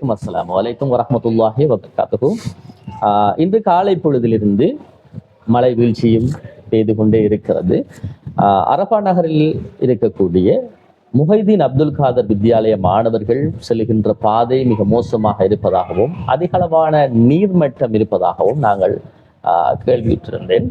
வலைக்கும் அஸ்லாம் வலைக்கும் வரமத்துல்லாஹி வபரகாத்துஹு. இன்று காலை பொழுதிலிருந்து மழை வீழ்ச்சியும் பெய்து கொண்டே இருக்கிறது. அரபா நகரில் இருக்கக்கூடிய முஹைதீன் அப்துல் காதர் வித்யாலய மாணவர்கள் செல்கின்ற பாதை மிக மோசமாக இருப்பதாகவும் அதிகளவான நீர்மட்டம் இருப்பதாகவும் நாங்கள் கேள்வியுற்றிருந்தேன்.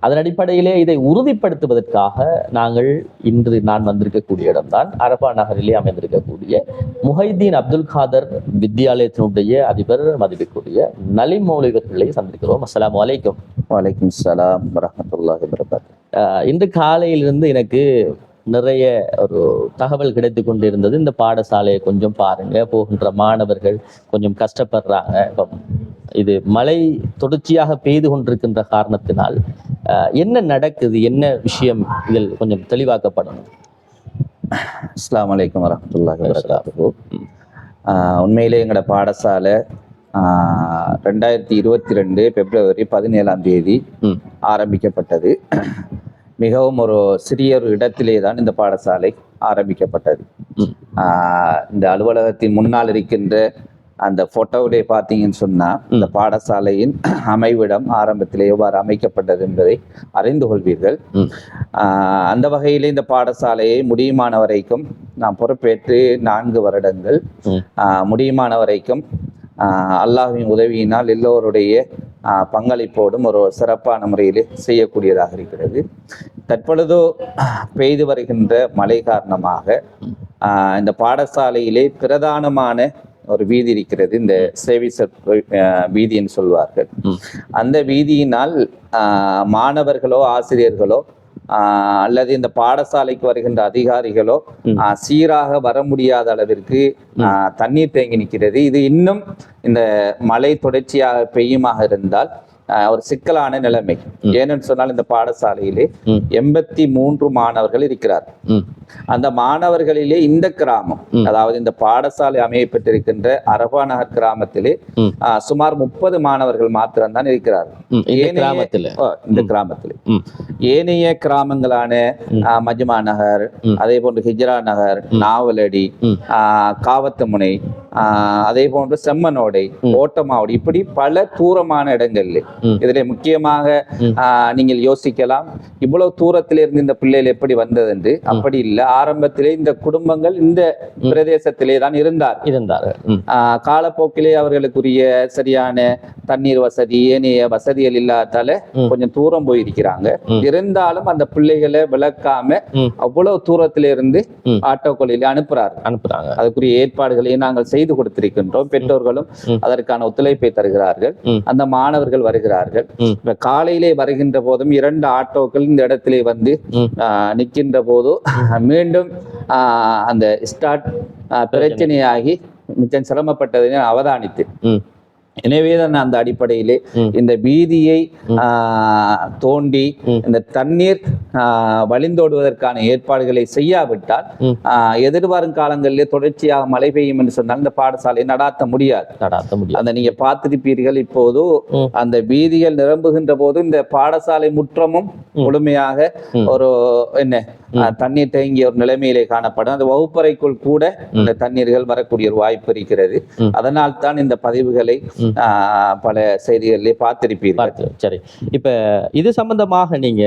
அதன் அடிப்படையிலே இதை உறுதிப்படுத்துவதற்காக நாங்கள் இன்று நான் வந்திருக்கக்கூடிய இடம்தான். அரபா நகரிலே அமைந்திருக்கக்கூடிய முஹைதீன் அப்துல் காதர் வித்யாலயத்தினுடைய அதிபர் மதிப்புக்குரிய நலிம் மௌலிகர்களை சந்திக்கிறோம். அஸ்ஸலாமு அலைக்கும். வலைக்கும் சலாம் வரமத்துல்லாஹி வரகாத்து ஆஹ் இன்று காலையிலிருந்து எனக்கு நிறைய ஒரு தகவல் கிடைத்து கொண்டிருந்தது. இந்த பாடசாலையை கொஞ்சம் பாருங்க. போகின்ற மாணவர்கள் கொஞ்சம் கஷ்டப்படுறாங்க. இப்போ இது மழை தொடர்ச்சியாக பெய்து கொண்டிருக்கின்ற காரணத்தினால் என்ன நடக்குது? என்ன விஷயம்? இதில் கொஞ்சம் தெளிவாக்கப்படணும். அஸ்ஸலாமு அலைக்கும் வரமத்துல்லாஹி வரகாத்து உண்மையிலே எங்களோட பாடசாலை ரெண்டாயிரத்தி இருபத்தி ரெண்டு பிப்ரவரி பதினேழாம் தேதி ஆரம்பிக்கப்பட்டது. மிகவும் ஒரு சிறிய ஒரு இடத்திலே தான் இந்த பாடசாலை ஆரம்பிக்கப்பட்டது. இந்த அலுவலகத்தின் முன்னால் இருக்கின்ற அந்த போட்டோவிலே பார்த்தீங்கன்னு சொன்னா இந்த பாடசாலையின் அமைவிடம் ஆரம்பத்திலே எவ்வாறு அமைக்கப்பட்டது என்பதை அறிந்து கொள்வீர்கள். அந்த வகையிலே இந்த பாடசாலையை முடியுமான வரைக்கும் நான் பொறுப்பேற்று நான்கு வருடங்கள். முடியுமான வரைக்கும் ஆஹ் அல்லாஹ்வின் உதவியினால் எல்லோருடைய பங்களிப்போடும் ஒரு சிறப்பான முறையிலே செய்யக்கூடியதாக இருக்கிறது. தற்பொழுது பெய்து வருகின்ற மழை காரணமாக இந்த பாடசாலையிலே பிரதானமான ஒரு வீதி இருக்கிறது இந்த சேவிசர் வீதின்னு சொல்வார்கள். அந்த வீதியினால் மாணவர்களோ ஆசிரியர்களோ அல்லது இந்த பாடசாலைக்கு வருகின்ற அதிகாரிகளோ சீராக வர முடியாத அளவிற்கு ஆஹ், தண்ணீர் தேங்கி நிற்கிறது. இது இன்னும் இந்த மழை தொடர்ச்சியாக பெய்யுமாக இருந்தால் ஒரு சிக்கலான நிலைமை. ஏனென்று சொன்னால் இந்த பாடசாலையிலே எண்பத்தி மூன்று மாணவர்கள் இருக்கிறார்கள். ம். அந்த மாணவர்களிலே இந்த கிராமம். அதாவது இந்த பாடசாலை அமையப்பட்டிருக்கின்ற அரபா நகர் கிராமத்திலே சுமார் முப்பது மாணவர்கள் மாத்திரம்தான் இருக்கிறார்கள். இந்த கிராமத்துல. ஏனைய கிராமங்களான மஜ்மா நகர். அதே போன்று ஹிஜ்ரா நகர் நாவலடி காவத்துமுனை அதே போன்று செம்மனோடை ஓட்டமாவடி இப்படி பல தூரமான இடங்கள்ல. இதிலே முக்கியமாக நீங்கள் யோசிக்கலாம் இவ்வளவு தூரத்திலிருந்து இந்த பிள்ளைகள் எப்படி வந்தது என்று அப்படி இல்லை. ஆரம்பத்திலே இந்த குடும்பங்கள் இந்த பிரதேசத்திலே தான் இருந்தார். ஆஹ் காலப்போக்கிலே அவர்களுக்குரிய சரியான தண்ணீர் வசதி ஏனைய வசதிகள் இல்லாதால. கொஞ்சம் தூரம் போயிருக்கிறாங்க. இருந்தாலும் அந்த பிள்ளைகளை விளக்காம அவ்வளவு தூரத்தில இருந்து. ஆட்டோக்களில் அனுப்புறார்கள் அனுப்புறாங்க. அதுக்குரிய ஏற்பாடுகளையும் நாங்கள் செய்து கொடுத்திருக்கின்றோம். பெற்றோர்களும். அதற்கான ஒத்துழைப்பை தருகிறார்கள். அந்த மாணவர்கள் வருகிறார்கள். இப்ப காலையிலே வருகின்ற போதும் இரண்டு ஆட்டோக்கள் இந்த இடத்திலே வந்து நிற்கின்ற போது மீண்டும் அந்த ஸ்டார்ட் பிரச்சனையாகி மிச்சம் சிரமப்பட்டதை நான் அவதானித்தேன் எனவே தான் அந்த அடிப்படையிலே. இந்த. ஆஹ், தோண்டி. இந்த தண்ணீர் வழிந்தோடுவதற்கான ஏற்பாடுகளை செய்யாவிட்டால் எதிர்வரும் காலங்களிலே தொடர்ச்சியாக மழை பெய்யும் என்று சொன்னால் இந்த பாடசாலையை நடாத்த முடியாது நடாத்த முடியும் அந்த நீங்க பார்த்திருப்பீர்கள் இப்போது. அந்த வீதிகள் நிரம்புகின்ற போது இந்த பாடசாலை முற்றமும் முழுமையாக. ஒரு என்ன தண்ணீர் தேங்கிய ஒரு நிலைமையிலே காணப்படும். அந்த வகுப்பறைக்குள் கூட இந்த தண்ணீர்கள் வரக்கூடிய ஒரு வாய்ப்பு இருக்கிறது. அதனால் தான் இந்த பதிவுகளை பல செய்திகளிலே பார்த்திருப்பீர்கள். பார்த்து சரி. இப்ப இது சம்பந்தமாக நீங்க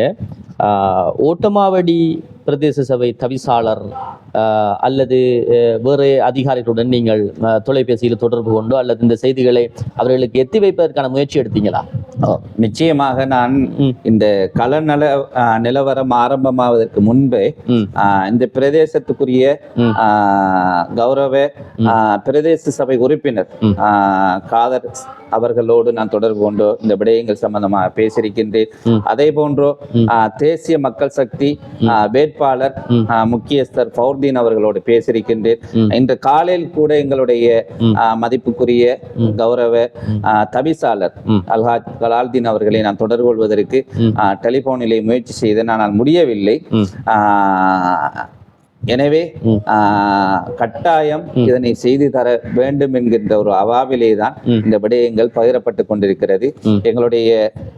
ஓட்டமாவடி பிரதேச சபை தவிசாளர் அல்லது வேறு அதிகாரிகளுடன் நீங்கள் தொலைபேசியில் தொடர்பு கொண்டு அல்லது இந்த செய்திகளை அவர்களுக்கு எத்தி வைப்பதற்கான முயற்சி எடுத்தீங்களா? நிச்சயமாக நான். இந்த களநல ஆஹ், நிலவரம் ஆரம்பமாவதற்கு முன்பே இந்த பிரதேசத்துக்குரிய கௌரவ ஆஹ், பிரதேச சபை உறுப்பினர் காதர் அவர்களோடு நான் தொடர்பு கொண்டு இந்த விடயங்கள் சம்பந்தமாக பேசியிருக்கின்றேன். அதே போன்று தேசிய மக்கள் சக்தி வேட்பாளர் முக்கியஸ்தர் ஃபவுர்தீன் அவர்களோடு பேசியிருக்கின்றேன். இன்று காலையில் கூட எங்களுடைய மதிப்புக்குரிய கௌரவ ஆஹ், தவிசாளர். அல்ஹாஜ் கலால்தீன் அவர்களை நான் தொடர்பு கொள்வதற்கு டெலிபோனிலே முயற்சி செய்தேன். ஆனால் முடியவில்லை. ஆஹ், எனவே கட்டாயம் இதனை செய்து தர வேண்டும் என்கின்ற ஒரு அவாவிலே தான். இந்த விடயங்கள் பகிரப்பட்டு கொண்டிருக்கிறது. எங்களுடைய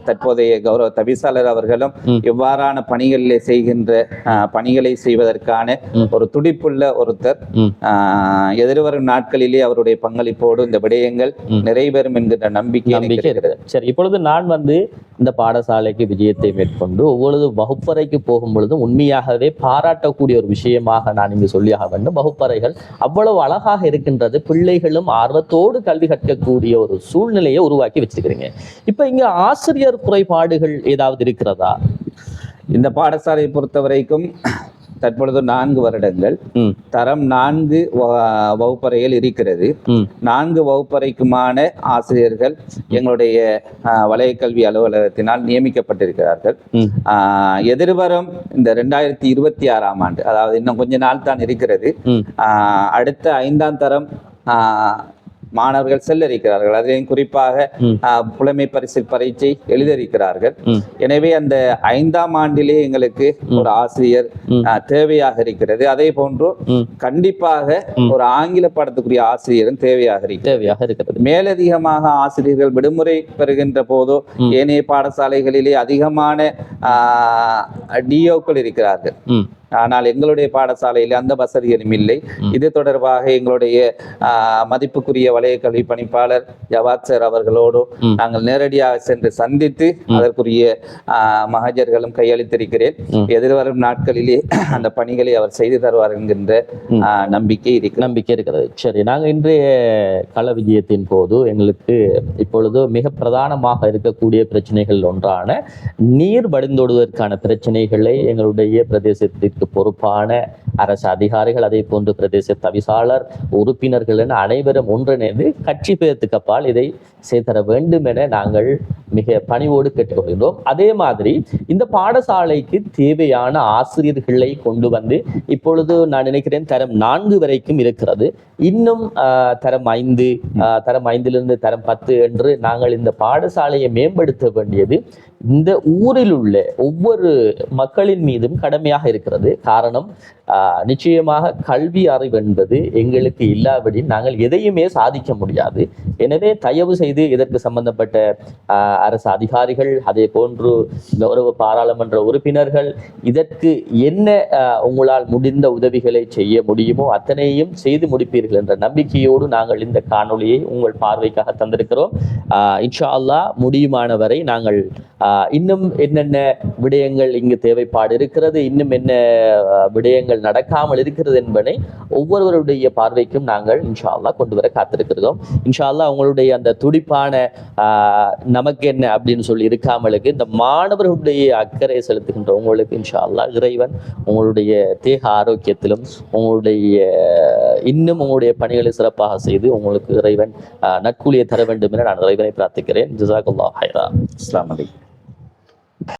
தற்போதைய கௌரவ தவிசாளர் அவர்களும். இவ்வாறான பணிகளிலே செய்கின்ற பணிகளை செய்வதற்கான. ஒரு துடிப்புள்ள ஒருத்தர் எதிர்வரும் நாட்களிலே அவருடைய பங்களிப்போடு இந்த விடயங்கள். நிறைவேறும் என்கின்ற நம்பிக்கை சரி இப்பொழுது நான் வந்து இந்த பாடசாலைக்கு விஜயத்தை மேற்கொண்டு ஒவ்வொரு வகுப்பறைக்கு போகும் பொழுதும் உண்மையாகவே பாராட்டக்கூடிய ஒரு விஷயமாக நான் இங்கு சொல்லியாக வேண்டும். வகுப்பறைகள் அவ்வளவு அழகாக இருக்கின்றது. பிள்ளைகளும் ஆர்வத்தோடு கல்வி கற்கக்கூடிய ஒரு சூழ்நிலையை உருவாக்கி வச்சிருக்கிறீங்க. இப்ப இங்க ஆசிரியர் குறைபாடுகள் ஏதாவது இருக்கிறதா? இந்த பாடசாலையை பொறுத்த வரைக்கும் தற்பொழுது நான்கு வருடங்கள். தரம் நான்கு வ- வகுப்பறைகள் இருக்கிறது. நான்கு வகுப்பறைக்குமான ஆசிரியர்கள் எங்களுடைய ஆஹ், வலயக்கல்வி அலுவலகத்தினால் நியமிக்கப்பட்டிருக்கிறார்கள். எதிர்வரும் இந்த ரெண்டாயிரத்தி இருபத்தி ஆறாம் ஆண்டு அதாவது இன்னும் கொஞ்ச நாள் தான் இருக்கிறது. அடுத்த ஐந்தாம் தரம் ஆஹ், மாணவர்கள் செல்ல இருக்கிறார்கள் அதிலும் குறிப்பாக புலமை பரிசில் பரீட்சை எழுதியிருக்கிறார்கள். எனவே அந்த ஐந்தாம் ஆண்டிலே எங்களுக்கு ஒரு ஆசிரியர் தேவையாக இருக்கிறது. அதே போன்று கண்டிப்பாக. ஒரு ஆங்கில பாடத்துக்குரிய ஆசிரியரும் தேவையாக தேவையாக இருக்கிறது. மேலதிகமாக ஆசிரியர்கள் விடுமுறை பெறுகின்ற போதோ. ஏனைய பாடசாலைகளிலே அதிகமான டிஓக்கள் இருக்கிறார்கள். ஆனால் எங்களுடைய பாடசாலையில் அந்த வசதிகளும் இல்லை. இது தொடர்பாக எங்களுடைய மதிப்புக்குரிய வலய கல்வி பணிப்பாளர் ஜவாத் சார் அவர்களோடு. நாங்கள் நேரடியாக சென்று சந்தித்து. அதற்குரிய மகஜர்களும் கையளித்திருக்கிறேன். எதிர்வரும் நாட்களிலே அந்த பணிகளை அவர் செய்து தருவார் என்கின்ற நம்பிக்கை இருக்கிறது நம்பிக்கை இருக்கிறது சரி நாங்கள் இன்றைய கள விஜயத்தின் போது எங்களுக்கு இப்பொழுது மிக பிரதானமாக இருக்கக்கூடிய பிரச்சனைகள் ஒன்றான நீர் வடிந்தோடுவதற்கான பிரச்சனைகளை எங்களுடைய பிரதேசத்திற்கு பொறுப்பான அரசு அதிகாரிகள் அதே போன்று பிரதேச தவிசாளர் உறுப்பினர்கள் என அனைவரும் ஒன்றிணைந்து கட்சி பேரத்துக்கு அப்பால் இதை செய்தர வேண்டும் என நாங்கள் மிக பணிவோடு கேட்டுக்கொள்கின்றோம். அதே மாதிரி இந்த பாடசாலைக்கு தேவையான ஆசிரியர்களை கொண்டு வந்து இப்பொழுது நான் நினைக்கிறேன் தரம் நான்கு வரைக்கும் இருக்கிறது. இன்னும் தரம் ஐந்து தரம் ஐந்திலிருந்து தரம் பத்து என்று நாங்கள் இந்த பாடசாலையை மேம்படுத்த வேண்டியது. இந்த ஊரில் உள்ள ஒவ்வொரு மக்களின் மீதும் கடமையாக இருக்கிறது. காரணம் நிச்சயமாக கல்வி அறிவு என்பது எங்களுக்கு இல்லாவிடி நாங்கள் எதையுமே சாதிக்க முடியாது. எனவே தயவு செய்து இதற்கு சம்பந்தப்பட்ட அரசு அதிகாரிகள் அதே போன்று கௌரவ பாராளுமன்ற உறுப்பினர்கள் இதற்கு என்ன உங்களால் முடிந்த உதவிகளை செய்ய முடியுமோ அத்தனையும் செய்து முடிப்பீர்கள் என்ற நம்பிக்கையோடு நாங்கள் இந்த காணொலியை உங்கள் பார்வைக்காக தந்திருக்கிறோம். இன்ஷா அல்லாஹ் முடியுமான வரை நாங்கள் இன்னும் என்னென்ன விடயங்கள் இங்கு தேவைப்பாடு இருக்கிறது இன்னும் என்ன விடயங்கள் நடக்காமல் இருக்கிறது என்பதை ஒவ்வொருவருடைய பார்வைக்கும் நாங்கள் இன்ஷா அல்லாஹ் கொண்டு வர காத்திருக்கிறோம். இன்ஷா அல்லாஹ் உங்களுடைய அந்த துடிப்பான நமக்கு என்ன அப்படின்னு சொல்லி இருக்காமலுக்கு இந்த மாணவர்களுடைய அக்கறை செலுத்துகின்ற உங்களுக்கு இன்ஷா அல்லாஹ் இறைவன் உங்களுடைய தேக ஆரோக்கியத்திலும் உங்களுடைய இன்னும் உங்களுடைய பணிகளை சிறப்பாக செய்து உங்களுக்கு இறைவன் நற்கூலியை தர வேண்டும் என நான் இறைவனை பிரார்த்திக்கிறேன். ஜிசாகுல்லா ஹைரா அஸ்ஸலாமு அலைக்கும்.